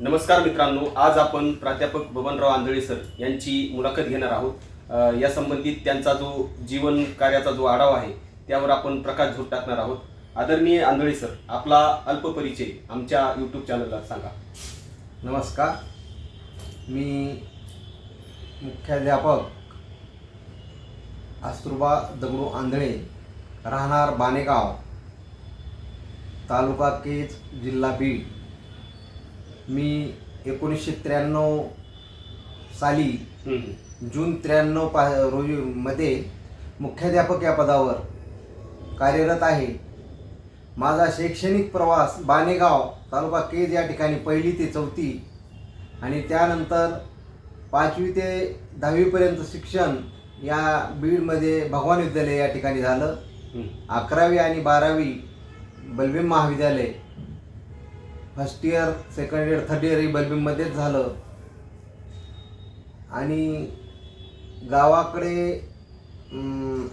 नमस्कार मित्रांनो आज आपण प्राध्यापक बबनराव आंधळे सर यांची मुलाखत घेणार आहोत. या संबंधित त्यांचा जो जीवन कार्याचा जो आढावा आहे त्यावर आपण प्रकाश झोत टाकणार आहोत. आदरणीय आंधळे सर आपला अल्प परिचय आमच्या यूट्यूब चॅनलला सांगा. नमस्कार. मी मुख्याध्यापक आस्तुर्बा दगडू आंधळे राहणार बानेगाव तालुका केज जिल्हा बीड. मी एकोणीसशे त्र्याण्णव साली. जून त्र्याण्णव पा रोजी मध्ये मुख्याध्यापक या पदावर कार्यरत आहे माझा शैक्षणिक प्रवास बानेगाव तालुका केज या ठिकाणी पहिली ते चौथी आणि त्यानंतर पाचवी ते दहावीपर्यंत शिक्षण या बीडमध्ये भगवान विद्यालय या ठिकाणी झालं. अकरावी आणि बारावी बलबीम महाविद्यालय first year second year third year ही बलबीममध्येच झालं. आणि गावाकडे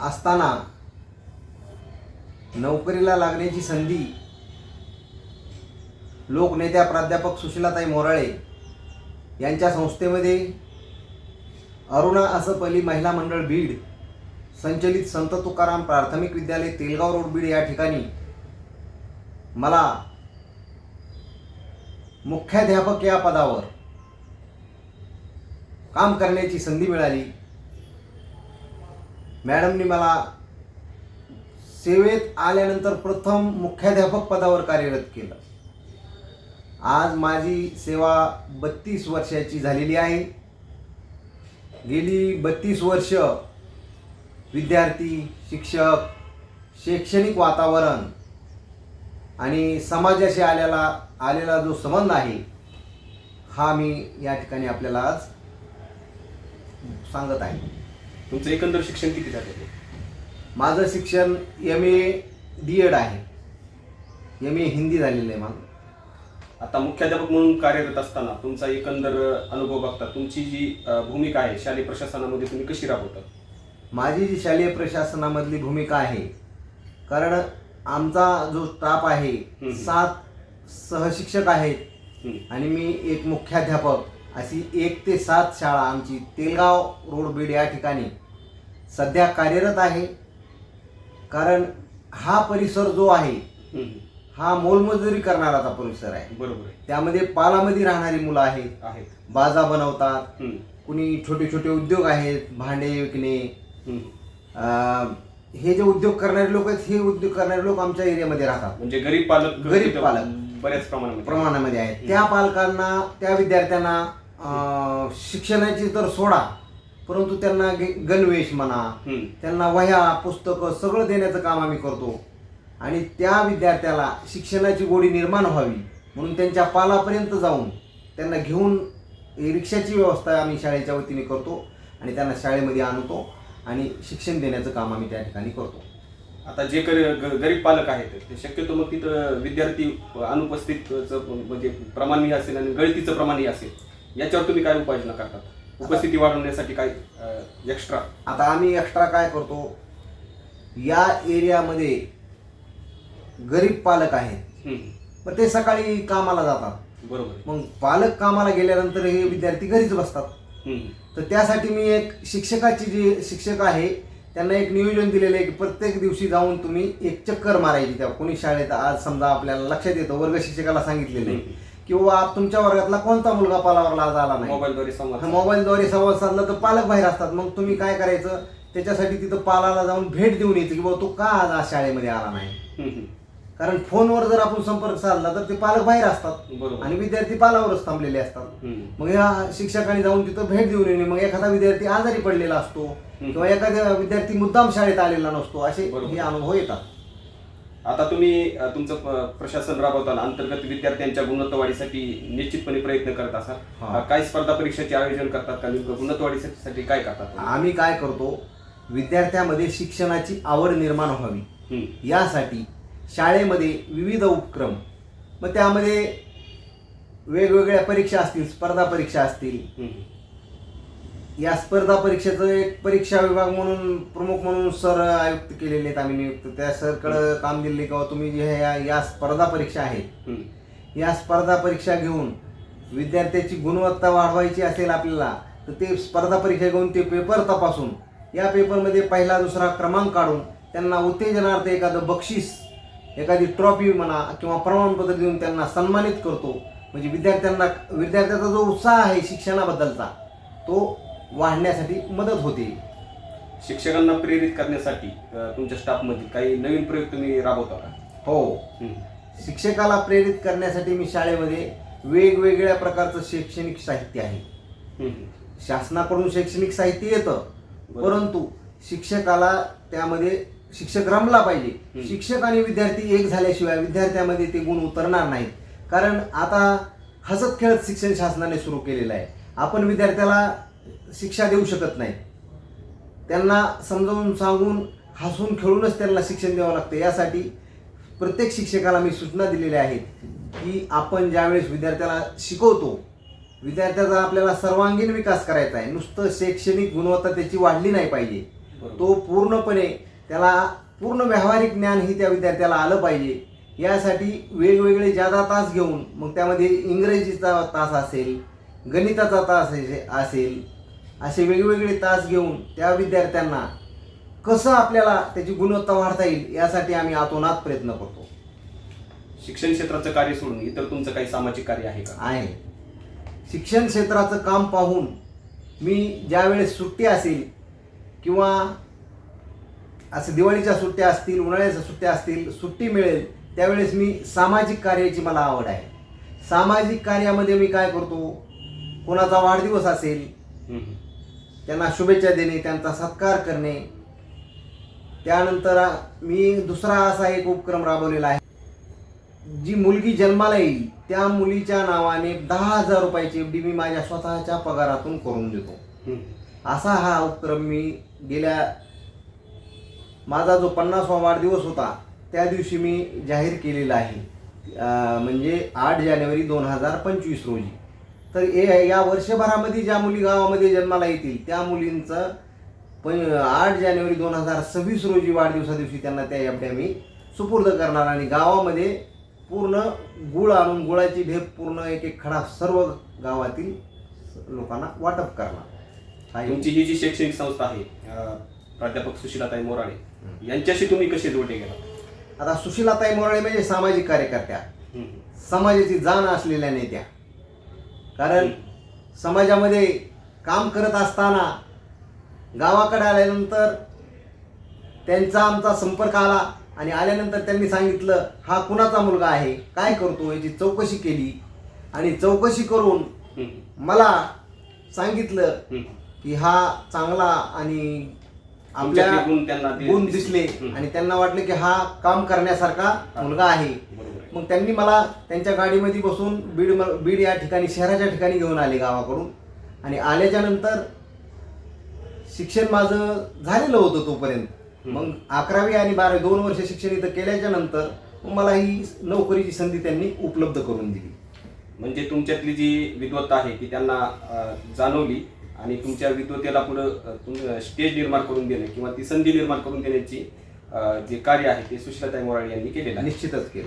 असताना नोकरीला लागण्याची संधी लोकनेत्या प्राध्यापक सुशीलाताई मोराळे यांच्या संस्थेमध्ये अरुणा असपली महिला मंडळ बीड संचलित संत तुकाराम प्राथमिक विद्यालय तेलगाव रोड बीड या ठिकाणी मला मुख्याध्यापक या पदावर काम करण्याची संधी मिळाली. मॅडमनी मला सेवेत आल्यानंतर प्रथम मुख्याध्यापक पदावर कार्यरत केलं. आज माझी सेवा बत्तीस वर्षाची झालेली आहे. गेली बत्तीस वर्ष विद्यार्थी शिक्षक शैक्षणिक वातावरण आणि समाजाशी आलेला आलेला जो संबंध आहे हा मी या ठिकाणी आपल्याला आज सांगत आहे. तुमचं एकंदर शिक्षण किती आहे माझं शिक्षण एम ए डी एड आहे. एम ए हिंदी झालेलं आहे माझं. आता मुख्याध्यापक म्हणून कार्यरत असताना तुमचा एकंदर अनुभव बघता तुमची जी अ, भूमिका आहे शालेय प्रशासनामध्ये तुम्ही कशी राबवता? माझी जी शालेय प्रशासनामधली भूमिका आहे कारण आमचा जो स्टाफ आहे हम्म. सात सहशिक्षक आहेत. आणि मी एक मुख्याध्यापक. अशी एक ते सात शाळा आमची तेलगाव रोड बीड या ठिकाणी सध्या कार्यरत आहे. कारण हा परिसर जो आहे. हा मोलमजुरी करणाराचा परिसर आहे. बरोबर त्यामध्ये पालामध्ये राहणारी मुलं आहेत. आहेत. बाजा बनवतात. कुणी छोटे छोटे उद्योग आहेत. भांडे विकणे. हे जे उद्योग करणारे लोक आहेत हे उद्योग करणारे लोक आमच्या एरियामध्ये राहतात. म्हणजे गरीब पालक गरीब पालक. बऱ्याच प्रमाणात प्रमाणामध्ये आहेत. त्या पालकांना त्या विद्यार्थ्यांना शिक्षणाची तर सोडा परंतु त्यांना गे- गणवेश म्हणा. त्यांना वह्या पुस्तकं सगळं देण्याचं काम आम्ही करतो. आणि त्या विद्यार्थ्याला शिक्षणाची गोडी निर्माण व्हावी म्हणून त्यांच्या पालापर्यंत जाऊन त्यांना घेऊन रिक्षाची व्यवस्था आम्ही शाळेच्या वतीने करतो आणि त्यांना शाळेमध्ये आणतो आणि शिक्षण देण्याचं काम आम्ही त्या ठिकाणी करतो. आता जे गरीब पालक आहेत ते शक्यतो मग तिथं विद्यार्थी अनुपस्थित म्हणजे प्रमाणही असेल आणि गळतीचं प्रमाणही असेल याच्यावर तुम्ही काय उपाययोजना करतात? उपस्थिती वाढवण्यासाठी काय एक्स्ट्रा आता आम्ही एक्स्ट्रा काय करतो? या एरियामध्ये गरीब पालक आहेत. मग ते सकाळी कामाला जातात. बरोबर. मग पालक कामाला गेल्यानंतर हे विद्यार्थी घरीच बसतात. तर त्यासाठी मी एक शिक्षकाची जी शिक्षक आहे त्यांना एक नियोजन दिलेलं आहे की प्रत्येक दिवशी जाऊन तुम्ही एक चक्कर मारायची त्या कोणी शाळेत आज समजा आपल्याला लक्षात येतं वर्ग शिक्षकाला सांगितलेलं आहे. किंवा तुमच्या वर्गातला कोणता मुलगा पालावरला आज आला नाही? मोबाईलद्वारे संवाद मोबाईलद्वारे संवाद साधला तर पालक बाहेर असतात. मग तुम्ही काय करायचं? त्याच्यासाठी तिथं पालाला जाऊन भेट देऊन यायचं की बाबा तो का आज आज शाळेमध्ये आला नाही. कारण फोनवर जर आपण संपर्क साधला तर ते पालक बाहेर असतात बरोबर आणि विद्यार्थी पालावरच थांबलेले असतात हम्म. मग या शिक्षकांनी जाऊन तिथं भेट देऊन येणे मग एखादा विद्यार्थी आजारी पडलेला असतो किंवा एखादा विद्यार्थी मुद्दाम शाळेत आलेला नसतो असे बरोबर. हे अनुभव येतात आता तुम्ही अ, तुमचं प- प्रशासन राबवताना अंतर्गत विद्यार्थ्यांच्या गुणवत्तावाढीसाठी निश्चितपणे प्रयत्न करत असाल हा. अ, काय स्पर्धा परीक्षेचे आयोजन करतात का नेमकं गुणवत्तावाढीसाठी काय करतात तुम्ही? आम्ही काय करतो विद्यार्थ्यामध्ये शिक्षणाची आवड निर्माण व्हावी हम्म. यासाठी शाळेमध्ये विविध उपक्रम. मग त्यामध्ये वेगवेगळ्या परीक्षा असतील स्पर्धा परीक्षा असतील. या स्पर्धा परीक्षेचं एक परीक्षा विभाग म्हणून प्रमुख म्हणून सर आयुक्त केलेले आहेत आम्ही नियुक्त. त्या सरकडं काम दिले किंवा तुम्ही जे ह्या या स्पर्धा परीक्षा आहेत. या स्पर्धा परीक्षा घेऊन विद्यार्थ्याची गुणवत्ता वाढवायची असेल आपल्याला तर ते स्पर्धा परीक्षा घेऊन ते पेपर तपासून या पेपरमध्ये पहिला दुसरा क्रमांक काढून त्यांना उत्तेजनार्थ एखादं बक्षीस एखादी ट्रॉफी म्हणा किंवा प्रमाणपत्र देऊन त्यांना सन्मानित करतो म्हणजे विद्यार्थ्यांना विद्यार्थ्याचा जो उत्साह आहे शिक्षणाबद्दलचा तो वाढण्यासाठी मदत होते शिक्षकांना प्रेरित करण्यासाठी अ, तुमच्या स्टाफमध्ये काही नवीन प्रयोग तुम्ही राबवता का हो हम्म. शिक्षकाला प्रेरित करण्यासाठी मी शाळेमध्ये वेगवेगळ्या प्रकारचं शैक्षणिक साहित्य आहे हम्म. शासनाकडून शैक्षणिक साहित्य येतं बरोबर. परंतु शिक्षकाला त्यामध्ये शिक्षक रमला पाहिजे. शिक्षक आणि विद्यार्थी एक झाल्याशिवाय विद्यार्थ्यामध्ये ते गुण उतरणार नाहीत. कारण आता हसत खेळत शिक्षण शासनाने सुरू केलेलं आहे. आपण विद्यार्थ्याला शिक्षा देऊ शकत नाही. त्यांना समजावून सांगून हसून खेळूनच त्यांना शिक्षण द्यावं लागतं. यासाठी प्रत्येक शिक्षकाला मी सूचना दिलेल्या आहेत की आपण ज्यावेळेस विद्यार्थ्याला शिकवतो विद्यार्थ्याचा आपल्याला सर्वांगीण विकास करायचा आहे. नुसतं शैक्षणिक गुणवत्ता त्याची वाढली नाही पाहिजे. तो पूर्णपणे त्याला पूर्ण व्यावहारिक ज्ञान ही त्या विद्यार्थ्याला आलं पाहिजे. यासाठी वेगवेगळे जादा तास घेऊन मग त्यामध्ये इंग्रजीचा तास असेल गणिताचा तास असे- असेल असे वेगवेगळे तास घेऊन त्या विद्यार्थ्यांना कसं आपल्याला त्याची गुणवत्ता वाढता येईल यासाठी आम्ही आतोनात प्रयत्न करतो. शिक्षण क्षेत्राचं कार्य सोडून इतर तुमचं काही सामाजिक कार्य आहे का? आहे. शिक्षण क्षेत्राचं काम पाहून मी ज्यावेळेस सुट्टी असेल किंवा असं दिवाळीच्या सुट्ट्या असतील उन्हाळ्याच्या सुट्ट्या असतील सुट्टी मिळेल त्यावेळेस मी सामाजिक कार्याची मला आवड आहे सामाजिक कार्यामध्ये मी काय करतो कोणाचा वाढदिवस असेल. त्यांना शुभेच्छा देणे त्यांचा सत्कार करणे त्यानंतर मी दुसरा असा एक उपक्रम राबवलेला आहे जी मुलगी जन्माला येईल त्या मुलीच्या नावाने दहा हजार रुपयाची एफ डी मी माझ्या स्वतःच्या पगारातून करून देतो. असा हा उपक्रम मी गेल्या माझा जो पन्नासवा वाढदिवस होता त्या दिवशी मी जाहीर केलेला आहे. म्हणजे आठ जानेवारी दोन हजार पंचवीस रोजी. तर ए या वर्षभरामध्ये ज्या मुली गावामध्ये जन्माला येतील त्या मुलींचं पण आठ जानेवारी दोन हजार सव्वीस रोजी वाढदिवसा दिवशी त्यांना त्या एफड्या मी सुपूर्द करणार आणि गावामध्ये पूर्ण गुळ आणून गुळाची ढेप पूर्ण एक एक खडा सर्व गावातील लोकांना वाटप करणार. हा तुमची ही जी शैक्षणिक संस्था आहे प्राध्यापक सुशीलाताई मोराळे यांच्याशी तुम्ही कसे जोडले गेलात? आता सुशीलाताई मोराळे म्हणजे सामाजिक कार्यकर्त्या. समाजाची जाण असलेल्या नेत्या. कारण समाजामध्ये काम करत असताना गावाकडे आल्यानंतर त्यांचा आमचा संपर्क आला आणि आल्यानंतर त्यांनी सांगितलं हा कुणाचा मुलगा आहे? काय करतो? याची चौकशी केली. आणि चौकशी करून. मला सांगितलं. की हा चांगला आणि आपल्या तुमच्यातले गुण त्यांना गुण दिसले. हम्म. आणि त्यांना वाटलं की हा काम करण्यासारखा मुलगा आहे. बरोबर. आहे. मग त्यांनी मला त्यांच्या गाडीमध्ये बसून बीड म- बीड या ठिकाणी शहराच्या ठिकाणी घेऊन आले गावाकडून. आणि आल्याच्यानंतर शिक्षण माझं झालेलं होतं तोपर्यंत. हम्म. मग अकरावी आणि बारावी दोन वर्ष शिक्षण इथं केल्याच्यानंतर मग मला ही नोकरीची संधी त्यांनी उपलब्ध करून दिली. म्हणजे तुमच्यातली जी विद्वत्ता आहे ती त्यांना अ, जाणवली. आणि तुमच्या विद्वतेला पुढं स्टेज निर्माण करून देणे किंवा ती संधी निर्माण करून देण्याची जे कार्य आहे ते सुशीलाताई मोराळे यांनी केलेलं आहे. निश्चितच केलं.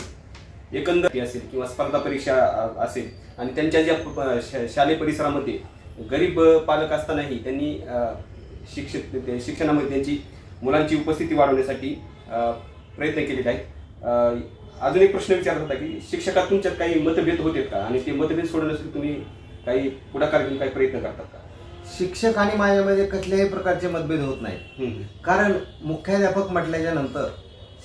एकंदर असेल किंवा स्पर्धा परीक्षा असेल आणि त्यांच्या ज्या शालेय परिसरामध्ये गरीब पालक असतानाही त्यांनी शिक्षित शिक्षणामध्ये त्यांची मुलांची उपस्थिती वाढवण्यासाठी प्रयत्न केलेले आहेत. अजून एक प्रश्न विचारत होता की शिक्षकात तुमच्यात काही मतभेद होते का? आणि ते मतभेद सोडवण्यासाठी तुम्ही काही पुढाकार घेऊन काही प्रयत्न करतात का? शिक्षक आणि माझ्यामध्ये कसल्याही प्रकारचे मतभेद होत नाहीत हम्म. कारण मुख्याध्यापक म्हटल्याच्या नंतर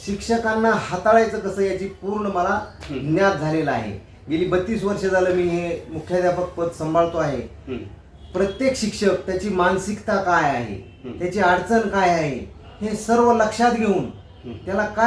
शिक्षकांना हाताळायचं कसं याची पूर्ण मला. ज्ञात झालेलं आहे गेली बत्तीस वर्ष झालं मी हे मुख्याध्यापक पद सांभाळतो आहे. प्रत्येक शिक्षक त्याची मानसिकता काय आहे. त्याची अडचण काय आहे हे सर्व लक्षात घेऊन. त्याला काय